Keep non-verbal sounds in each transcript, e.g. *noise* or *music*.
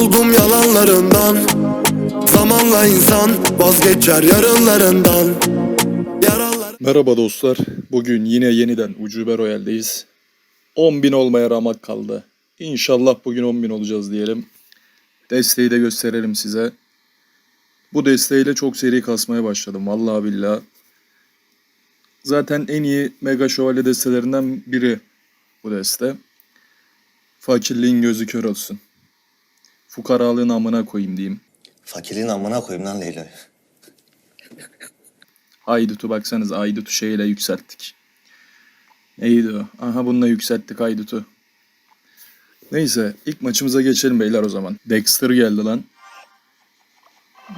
Kurtuldum yalanlarından Zamanla insan vazgeçer yarınlarından Yaralar Merhaba dostlar. Bugün yine yeniden Ucube Royal'deyiz. 10.000 olmaya ramak kaldı. İnşallah bugün 10.000 olacağız diyelim. Desteği de gösterelim size. Bu desteğiyle çok seri kasmaya başladım. Vallahi billahi. Zaten en iyi Mega Şövalye destelerinden biri bu deste. Fakirliğin gözü kör olsun. Fukaralığın amına koyayım diyeyim. Fakirin amına koyayım lan Leyla. Haydut'u baksanız Haydut'u şeyle yükselttik. Neydi o? Aha bununla yükselttik Haydut'u. Neyse ilk maçımıza geçelim beyler o zaman. Dexter geldi lan.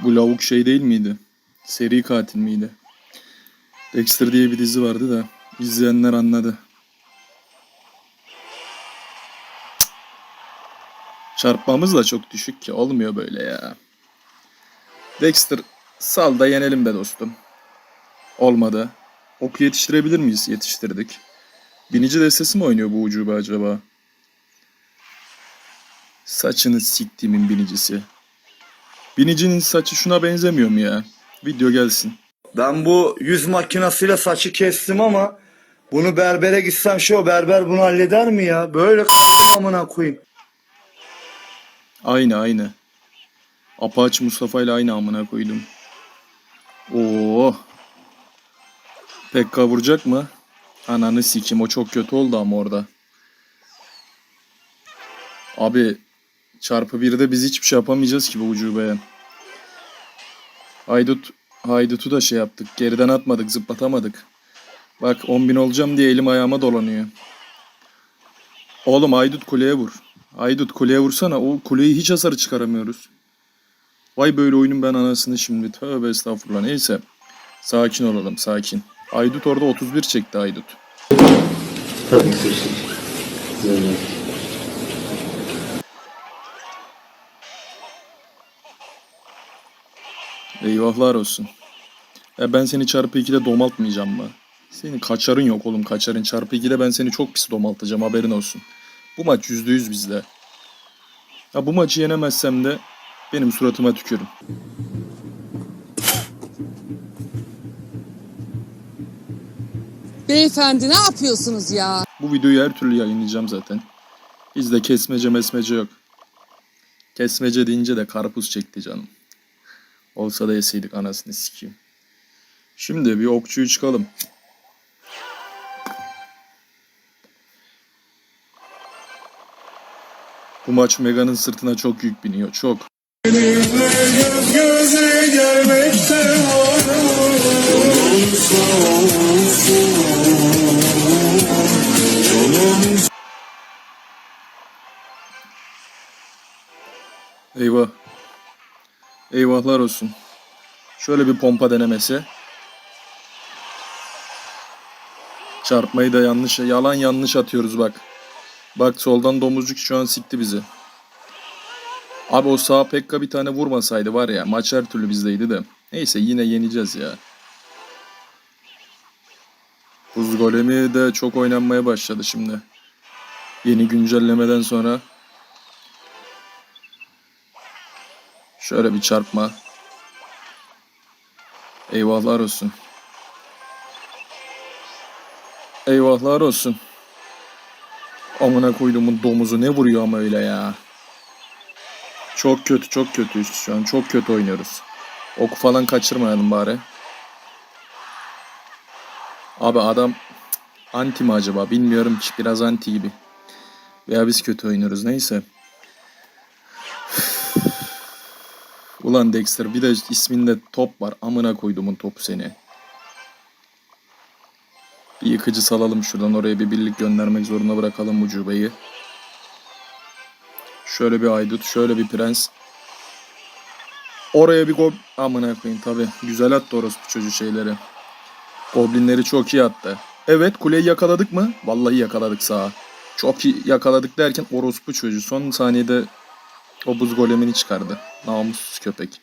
Bu lavuk şey değil miydi? Seri katil miydi? Dexter diye bir dizi vardı da izleyenler anladı. Çarpmamız da çok düşük ki olmuyor böyle ya. Dexter sal da yenelim be dostum. Olmadı. Oku yetiştirebilir miyiz? Yetiştirdik. Binici destesi mi oynuyor bu ucube acaba? Saçını siktiğimin binicisi. Binicinin saçı şuna benzemiyor mu ya? Video gelsin. Ben bu yüz makinesiyle saçı kestim ama bunu berbere gitsem şu o berber bunu halleder mi ya? Böyle *laughs* amına koyayım. Aynı aynı. Apaç Mustafa ile aynı amına koydum. Oo. Pekka vuracak mı? Ananı sikim o çok kötü oldu ama orada. Abi çarpı birde biz hiçbir şey yapamayacağız ki bu ucubeye. Haydut Haydut'u da şey yaptık. Geriden atmadık, zıplatamadık. Bak 10.000 olacağım diye elim ayağıma dolanıyor. Oğlum Haydut kuleye vur. Haydut kuleye vursana. O kuleyi hiç hasarı çıkaramıyoruz. Vay böyle oyunun ben anasını şimdi. Tövbe estağfurullah. Neyse. Sakin olalım sakin. Haydut orada 31 çekti Haydut. Eyvahlar olsun. Ya ben seni çarpı 2'de domaltmayacağım mı? Senin kaçarın yok oğlum kaçarın. Çarpı 2'de ben seni çok pis domaltacağım haberin olsun. Bu maç %100 bizde. Ya bu maçı yenemezsem de benim suratıma tükürün. Beyefendi ne yapıyorsunuz ya? Bu videoyu her türlü yayınlayacağım zaten. Bizde kesmece mesmece yok. Kesmece deyince de karpuz çekti canım. Olsa da yeseydik anasını sikeyim. Şimdi bir okçuyu çıkalım. Bu maç Mega'nın sırtına çok yük biniyor. Çok. Eyvah. Eyvahlar olsun. Şöyle bir pompa denemesi. Çarpmayı da yanlış, yalan yanlış atıyoruz bak. Bak soldan domuzcuk şu an sikti bizi. Abi o sağ Pekka bir tane vurmasaydı var ya maç her türlü bizdeydi de. Neyse yine yeneceğiz ya. Buz golemi de çok oynanmaya başladı şimdi. Yeni güncellemeden sonra. Şöyle bir çarpma. Eyvahlar olsun. Eyvahlar olsun. Amına koyduğumun domuzu ne vuruyor ama öyle ya. Çok kötü çok kötüyüz şu an. Çok kötü oynuyoruz. Oku falan kaçırmayalım bari. Abi adam anti mi acaba bilmiyorum ki biraz anti gibi. Veya biz kötü oynuyoruz neyse. Ulan Dexter bir de isminde top var. Amına koyduğumun topu seni. Bir yıkıcı salalım şuradan oraya bir birlik göndermek zorunda bırakalım ucubeyi. Şöyle bir aydut, şöyle bir prens. Oraya bir gob... Amına koyayım tabi. Güzel attı orospu çocuğu şeyleri. Goblinleri çok iyi attı. Evet kuleyi yakaladık mı? Vallahi yakaladık sağa. Çok iyi yakaladık derken orospu çocuğu son saniyede o buz golemini çıkardı. Namussuz köpek.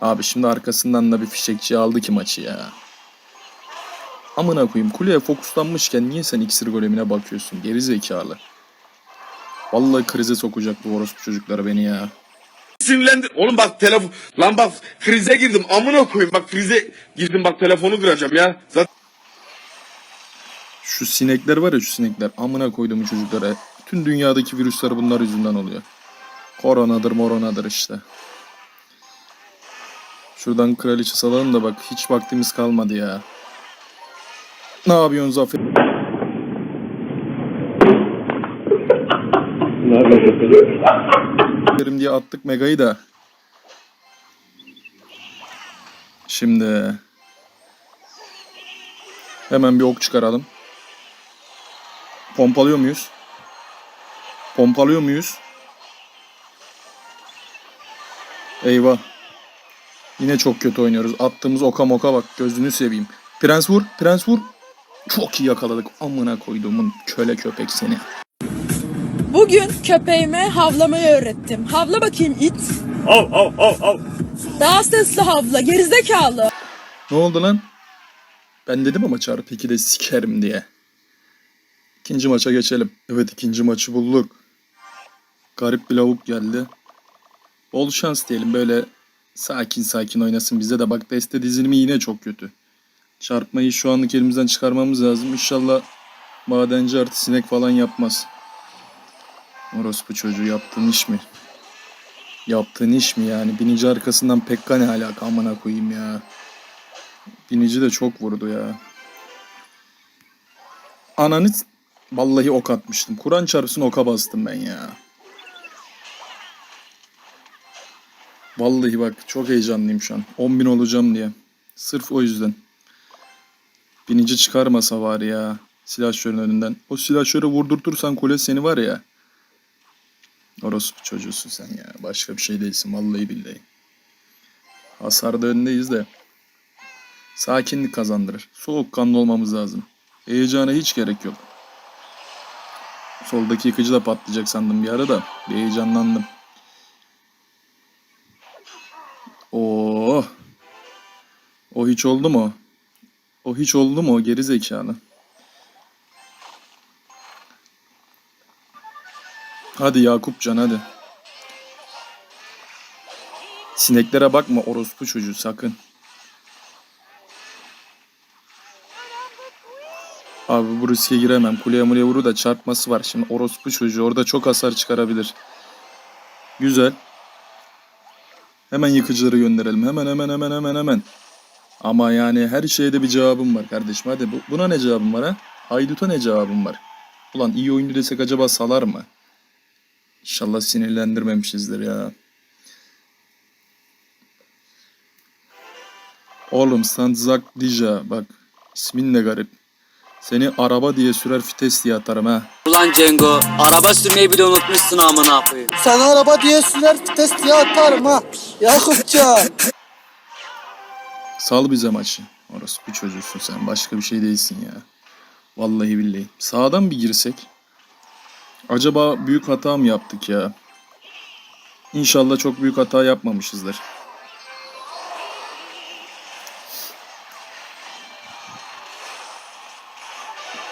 Abi şimdi arkasından da bir fişekçi aldı ki maçı ya. Amına koyayım kuleye fokuslanmışken niye sen iksir golemine bakıyorsun geri zekalı. Vallahi krize sokacak bu orospu çocukları beni ya. sinirlendir. Oğlum bak telefon lan bak krize girdim amına koyayım bak krize girdim bak telefonu kıracağım ya. Zaten Şu sinekler var ya şu sinekler. Amına koydum çocuklara. Tüm dünyadaki virüsler bunlar yüzünden oluyor. Koronadır moronadır işte. Şuradan kraliçe salalım da bak hiç vaktimiz kalmadı ya. Ne yapıyorsun Zafer? Derim diye attık Mega'yı da. Şimdi hemen bir ok çıkaralım. Pompalıyor muyuz? Pompalıyor muyuz? Eyvah. Yine çok kötü oynuyoruz. Attığımız oka moka bak. Gözünü seveyim. Prens vur. Prens vur. Çok iyi yakaladık. Amına koyduğumun köle köpek seni. Bugün köpeğime havlamayı öğrettim. Havla bakayım it. Av av av av. Daha sesli havla gerizekalı. Ne oldu lan? Ben dedim ama çarpı 2'de sikerim diye. İkinci maça geçelim. Evet ikinci maçı bulduk. Garip bir lavuk geldi. Bol şans diyelim böyle sakin sakin oynasın bize de bak deste dizilimi yine çok kötü. Çarpmayı şu anlık elimizden çıkarmamız lazım. İnşallah madenci artı sinek falan yapmaz. Orospu çocuğu yaptığın iş mi? Yaptığın iş mi yani? Binici arkasından Pekka ne alaka amına koyayım ya. Binici de çok vurdu ya. Ananı vallahi ok atmıştım. Kur'an çarpsın oka bastım ben ya. Vallahi bak çok heyecanlıyım şu an. 10.000 olacağım diye. Sırf o yüzden. Binici çıkarmasa var ya. Silahşörün önünden. O silahşöre vurdurtursan kule seni var ya. Orospu çocuğusun sen ya. Başka bir şey değilsin vallahi billahi. Hasarda öndeyiz de. Sakinlik kazandırır. Soğukkanlı olmamız lazım. Heyecana hiç gerek yok. Soldaki yıkıcı da patlayacak sandım bir ara da. Bir heyecanlandım. Oo. O hiç oldu mu? O hiç oldu mu? O geri zekalı. Hadi Yakupcan hadi. Sineklere bakma orospu çocuğu sakın. Abi bu riske giremem. Kuleye muleye vuru da çarpması var. Şimdi orospu çocuğu orada çok hasar çıkarabilir. Güzel. Hemen yıkıcıları gönderelim. Hemen hemen hemen hemen hemen. Ama yani her şeyde bir cevabım var kardeşim. Hadi bu, buna ne cevabım var ha? Haydut'a ne cevabım var? Ulan iyi oyuncu desek acaba salar mı? İnşallah sinirlendirmemişizdir ya. Oğlum Sandzak Dija bak ismin de garip. Seni araba diye sürer fites diye atarım ha. Ulan Cengo, araba sürmeyi bile unutmuşsun amına koyayım. Sen araba diye sürer vites diye atarım ha. Yakupcan. Sal bize maçı. Orası bir çocuğusun sen. Başka bir şey değilsin ya. Vallahi billahi. Sağdan bir girsek. Acaba büyük hata mı yaptık ya? İnşallah çok büyük hata yapmamışızdır.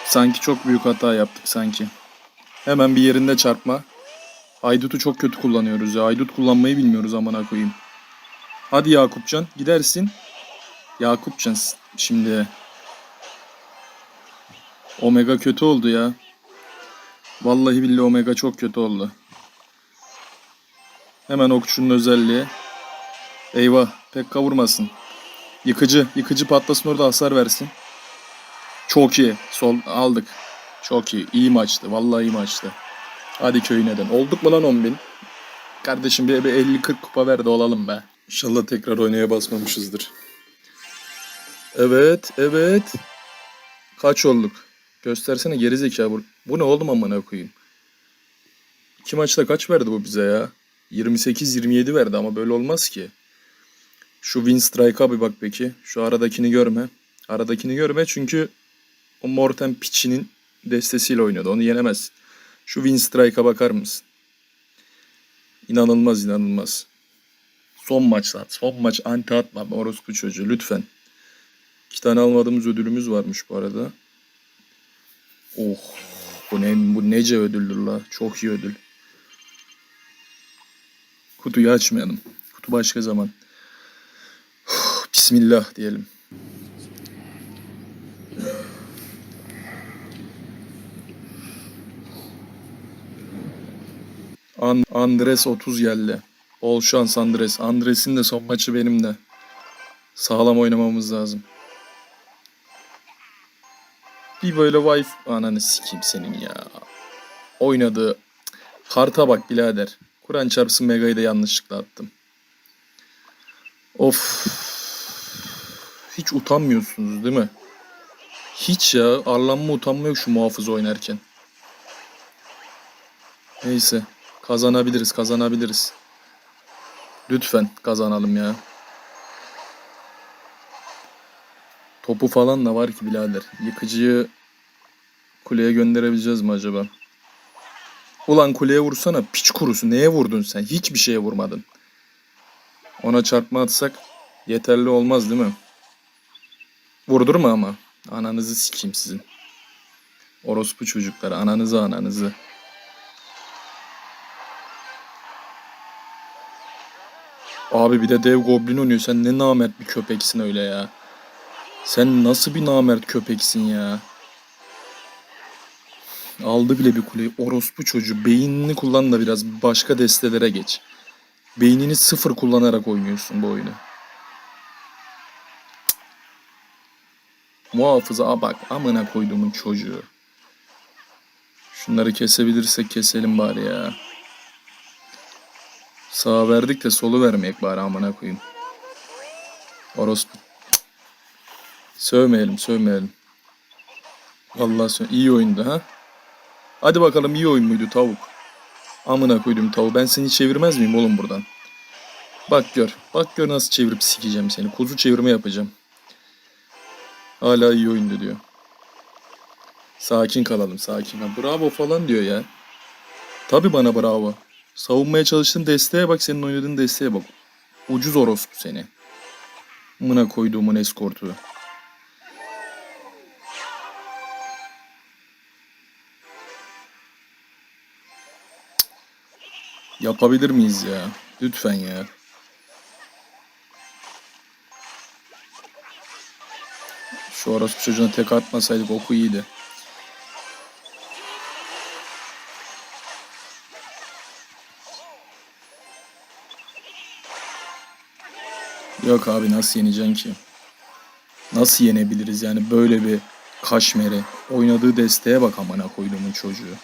Sanki çok büyük hata yaptık sanki. Hemen bir yerinde çarpma. Aydut'u çok kötü kullanıyoruz ya. Aydut kullanmayı bilmiyoruz amına koyayım. Hadi Yakupcan gidersin. Yakupcan şimdi Omega kötü oldu ya. Vallahi billahi Omega çok kötü oldu. Hemen okçunun özelliği. Eyvah pek kavurmasın. Yıkıcı. Yıkıcı patlasın orada hasar versin. Çok iyi. Sol aldık. Çok iyi. İyi maçtı. Vallahi iyi maçtı. Hadi köyüneden. Olduk mu lan 10.000? Kardeşim bir, bir 50-40 kupa ver de olalım be. İnşallah tekrar oynaya basmamışızdır. Evet, evet. Kaç olduk? Göstersene gerizekalı bu. Bu ne oğlum amına koyayım? İki maçta kaç verdi bu bize ya? 28-27 verdi ama böyle olmaz ki. Şu win strike'a bir bak peki. Şu aradakini görme. Aradakini görme çünkü o Morten piçinin destesiyle oynuyordu. Onu yenemezsin. Şu win strike'a bakar mısın? İnanılmaz inanılmaz. Son maç lan. Son maç anti atma orospu çocuğu lütfen. İki tane almadığımız ödülümüz varmış bu arada. Oh bu ne bu nece ödüldür la. Çok iyi ödül. Kutuyu açmayalım. Kutu başka zaman. Bismillah diyelim. An Andres 30 geldi. Bol şans Andres. Andres'in de son maçı benim de. Sağlam oynamamız lazım. Bir böyle wife ananı sikeyim senin ya. Oynadığı karta bak birader. Kur'an çarpsın Mega'yı da yanlışlıkla attım. Of. Hiç utanmıyorsunuz değil mi? Hiç ya. Arlanma utanma yok şu muhafız oynarken. Neyse. Kazanabiliriz, kazanabiliriz. Lütfen kazanalım ya. Topu falan da var ki birader. Yıkıcıyı kuleye gönderebileceğiz mi acaba? Ulan kuleye vursana piç kurusu. Neye vurdun sen? Hiçbir şeye vurmadın. Ona çarpma atsak yeterli olmaz değil mi? Vurdurma ama. Ananızı sikeyim sizin. Orospu çocuklar. Ananızı ananızı. Abi bir de dev goblin oynuyor. Sen ne namert bir köpeksin öyle ya. Sen nasıl bir namert köpeksin ya. Aldı bile bir kuleyi. Orospu çocuğu. Beynini kullan da biraz başka destelere geç. Beynini sıfır kullanarak oynuyorsun bu oyunu. Muhafıza aa bak amına koyduğumun çocuğu. Şunları kesebilirsek keselim bari ya. Sağa verdik de solu vermeyek bari amına koyayım. Orospu. Sövmeyelim sövmeyelim. Vallahi sö iyi oyundu ha. Hadi bakalım iyi oyun muydu tavuk? Amına koydum tavuğu. Ben seni çevirmez miyim oğlum buradan? Bak gör. Bak gör nasıl çevirip sikeceğim seni. Kuzu çevirme yapacağım. Hala iyi oyundu diyor. Sakin kalalım sakin. Ha, bravo falan diyor ya. Tabi bana bravo. Savunmaya çalıştığın desteğe bak senin oynadığın desteğe bak. Ucuz orospu seni. Mına koyduğumun eskortu. Yapabilir miyiz ya? Lütfen ya. Şu orospu çocuğuna tek atmasaydık oku iyiydi. Yok abi nasıl yeneceksin ki? Nasıl yenebiliriz yani böyle bir kaşmeri. Oynadığı desteğe bak amına koyduğumun çocuğu.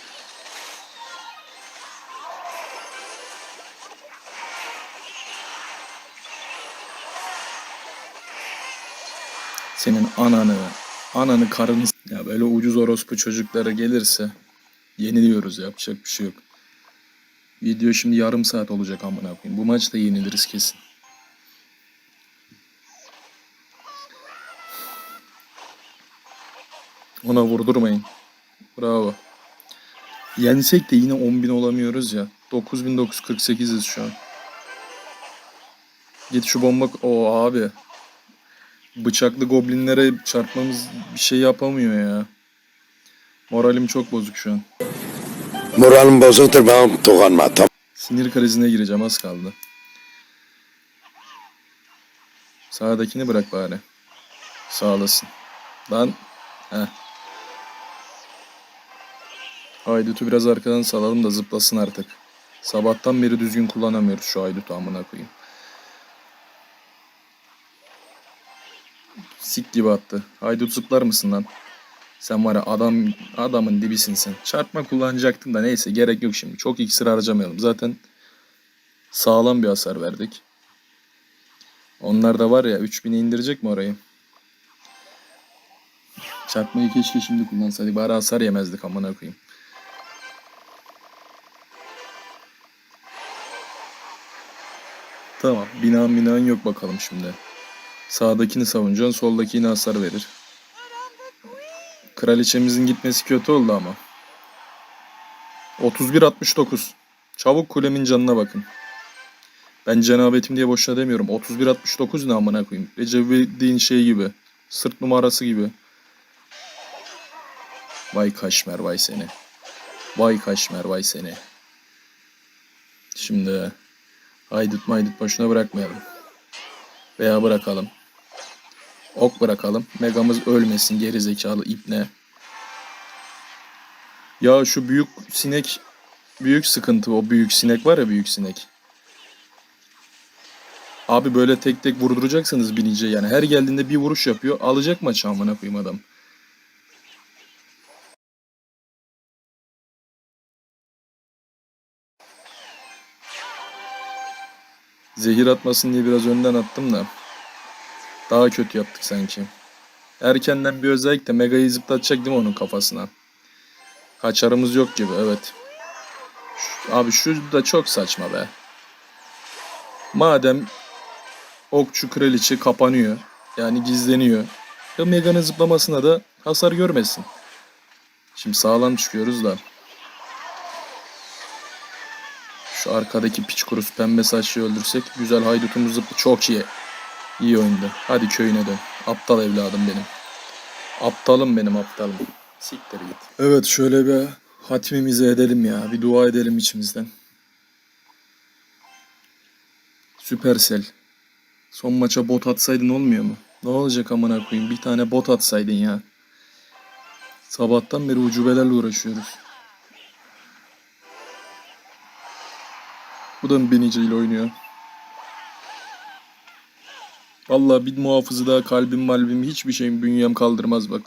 Senin ananı, ananı karını... Ya böyle ucuz orospu çocuklara gelirse yeniliyoruz yapacak bir şey yok. Video şimdi yarım saat olacak amına koyayım. Bu maçta yeniliriz kesin. Ona vurdurmayın. Bravo. Yensek de yine 10.000 olamıyoruz ya. 9948'iz şu an. Git şu bomba... O abi. Bıçaklı goblinlere çarpmamız bir şey yapamıyor ya. Moralim çok bozuk şu an. Moralim bozuktur ben tamam. Sinir krizine gireceğim az kaldı. Sağdakini bırak bari. Sağ olasın. Lan. Heh. Haydut'u biraz arkadan salalım da zıplasın artık. Sabahtan beri düzgün kullanamıyoruz şu Haydut'u amına koyayım. Sik gibi attı. Haydut zıplar mısın lan? Sen var ya adam adamın dibisin sen. Çarpma kullanacaktın da neyse gerek yok şimdi. Çok iksir harcamayalım. Zaten sağlam bir hasar verdik. Onlar da var ya 3000'e indirecek mi orayı? Çarpmayı keşke şimdi kullansaydık. Bari hasar yemezdik amına koyayım. Tamam. Binan binan yok bakalım şimdi. Sağdakini savunacaksın, soldakine hasar verir. Kraliçemizin gitmesi kötü oldu ama. 31-69. Çabuk kulemin canına bakın. Ben cenabetim diye boşuna demiyorum. 31-69 ne amına koyayım. Recep İvedik'in şey gibi. Sırt numarası gibi. Vay kaşmer vay seni. Vay kaşmer vay seni. Şimdi Haydut maydut boşuna bırakmayalım. Veya bırakalım. Ok bırakalım. Megamız ölmesin geri zekalı ipne. Ya şu büyük sinek büyük sıkıntı o büyük sinek var ya büyük sinek. Abi böyle tek tek vurduracaksınız binince yani her geldiğinde bir vuruş yapıyor alacak maçı amına koyayım adam. Zehir atmasın diye biraz önden attım da. Daha kötü yaptık sanki. Erkenden bir özellik de Mega'yı zıplatacak değil mi onun kafasına? Kaçarımız yok gibi evet. Şu- Abi şu da çok saçma be. Madem okçu kraliçe kapanıyor. Yani gizleniyor. Ya Mega'nın zıplamasına da hasar görmesin. Şimdi sağlam çıkıyoruz da. Şu arkadaki piç kurusu pembe saçlıyı öldürsek güzel haydutumuz zıplı çok iyi. İyi oyundu. Hadi köyüne dön. Aptal evladım benim. Aptalım benim aptalım. Siktir git. Evet şöyle bir hatmimizi edelim ya. Bir dua edelim içimizden. Süpersel. Son maça bot atsaydın olmuyor mu? Ne olacak amına koyayım? Bir tane bot atsaydın ya. Sabahtan beri ucubelerle uğraşıyoruz. Bu da biniciyle oynuyor. Vallahi bir muhafızı daha kalbim malbim hiçbir şeyim bünyem kaldırmaz bak.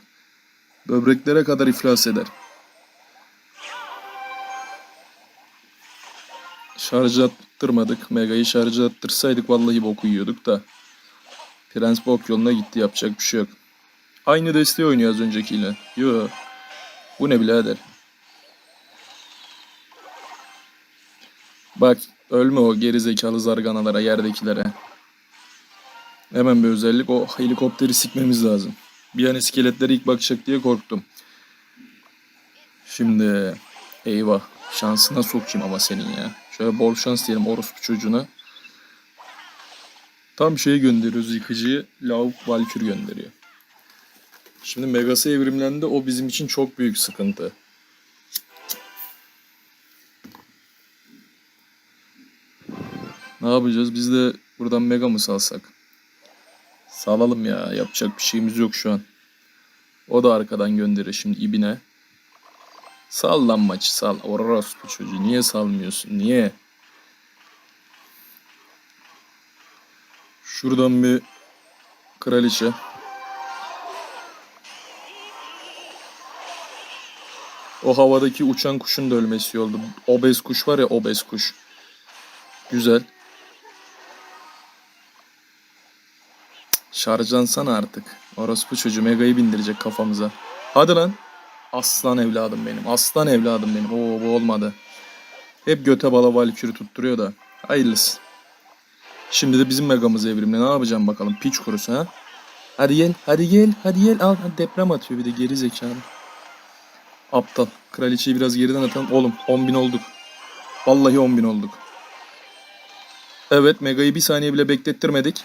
Böbreklere kadar iflas eder. Şarj attırmadık. Mega'yı şarj attırsaydık vallahi boku yiyorduk da. Prens bok yoluna gitti yapacak bir şey yok. Aynı desteği oynuyor az öncekiyle. Yo. Bu ne birader? Bak ölme o geri zekalı zarganalara yerdekilere. Hemen bir özellik o helikopteri sikmemiz lazım. Bir an iskeletlere ilk bakacak diye korktum. Şimdi eyvah şansına sokayım ama senin ya. Şöyle bol şans diyelim orospu çocuğuna. Tam şey gönderiyoruz yıkıcıyı. Lavuk Valkür gönderiyor. Şimdi Megası evrimlendi o bizim için çok büyük sıkıntı. Ne yapacağız? Biz de buradan Mega mı salsak? Salalım ya. Yapacak bir şeyimiz yok şu an. O da arkadan gönderir şimdi ibine. Sal lan maçı sal. Orospu çocuğu. Niye salmıyorsun? Niye? Şuradan bir kraliçe. O havadaki uçan kuşun da ölmesi oldu. Obez kuş var ya obez kuş. Güzel. Şarjansana artık. Orospu çocuğu Mega'yı bindirecek kafamıza. Hadi lan. Aslan evladım benim. Aslan evladım benim. Oo bu olmadı. Hep göte bala valkürü tutturuyor da. Hayırlısı. Şimdi de bizim Mega'mız evrimle. Ne yapacağım bakalım. Piç kurusu ha. Hadi gel. Hadi gel. Hadi gel. Al. Deprem atıyor bir de geri zekalı. Aptal. Kraliçeyi biraz geriden atalım. Oğlum 10 bin olduk. Vallahi 10 bin olduk. Evet Mega'yı bir saniye bile beklettirmedik.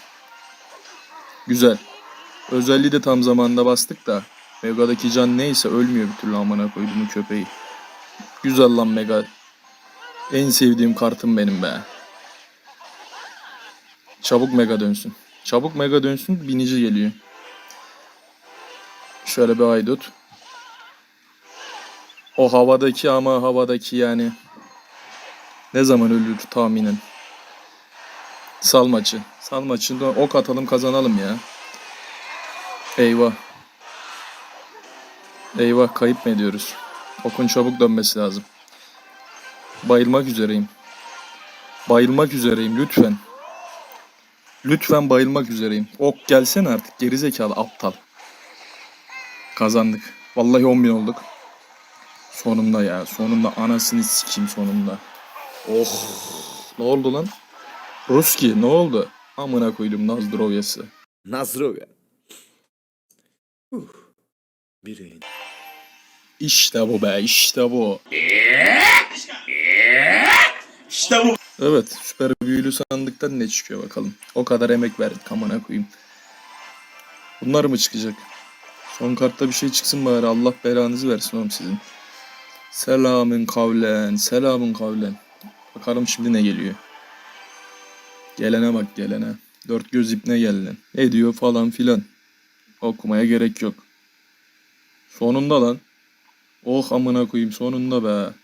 Güzel. Özelliği de tam zamanında bastık da. Mega'daki can neyse ölmüyor bir türlü amına koyduğumu köpeği. Güzel lan Mega. En sevdiğim kartım benim be. Çabuk Mega dönsün. Çabuk Mega dönsün binici geliyor. Şöyle bir haydut. O havadaki ama havadaki yani. Ne zaman ölür tahminen. Sal maçı. Sal maçında ok atalım kazanalım ya. Eyvah. Eyvah kayıp mı ediyoruz? Okun çabuk dönmesi lazım. Bayılmak üzereyim. Bayılmak üzereyim lütfen. Lütfen bayılmak üzereyim. Ok gelsene artık gerizekalı aptal. Kazandık. Vallahi 10 bin olduk. Sonunda ya. Sonunda anasını sikeyim sonunda. Oh. Ne oldu lan? Ruski ne oldu? Amına koydum Nazdrovyası. Nazdrovya. Uh. Bireyin. İşte bu be işte bu. Evet süper büyülü sandıktan ne çıkıyor bakalım. O kadar emek verdik amına koyayım. Bunlar mı çıkacak? Son kartta bir şey çıksın bari Allah belanızı versin oğlum sizin. Selamın kavlen, selamın kavlen. Bakalım şimdi ne geliyor. Gelene bak gelene. Dört göz ipne geldin. Ne diyor falan filan. Okumaya gerek yok. Sonunda lan. Oh amına koyayım sonunda be.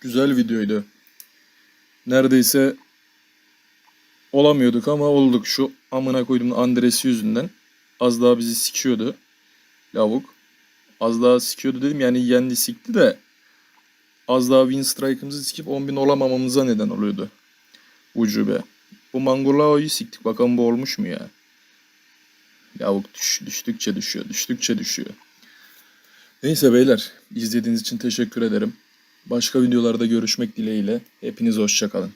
Güzel videoydu. Neredeyse olamıyorduk ama olduk şu amına koydum Andres yüzünden. Az daha bizi sikiyordu. Lavuk. Az daha sikiyordu dedim yani yendi sikti de az daha win strike'ımızı sikip 10.000 olamamamıza neden oluyordu. Ucube. Bu Mangolao'yu siktik bakalım bu olmuş mu ya? Lavuk düş, düştükçe düşüyor, düştükçe düşüyor. Neyse beyler izlediğiniz için teşekkür ederim. Başka videolarda görüşmek dileğiyle. Hepiniz hoşçakalın.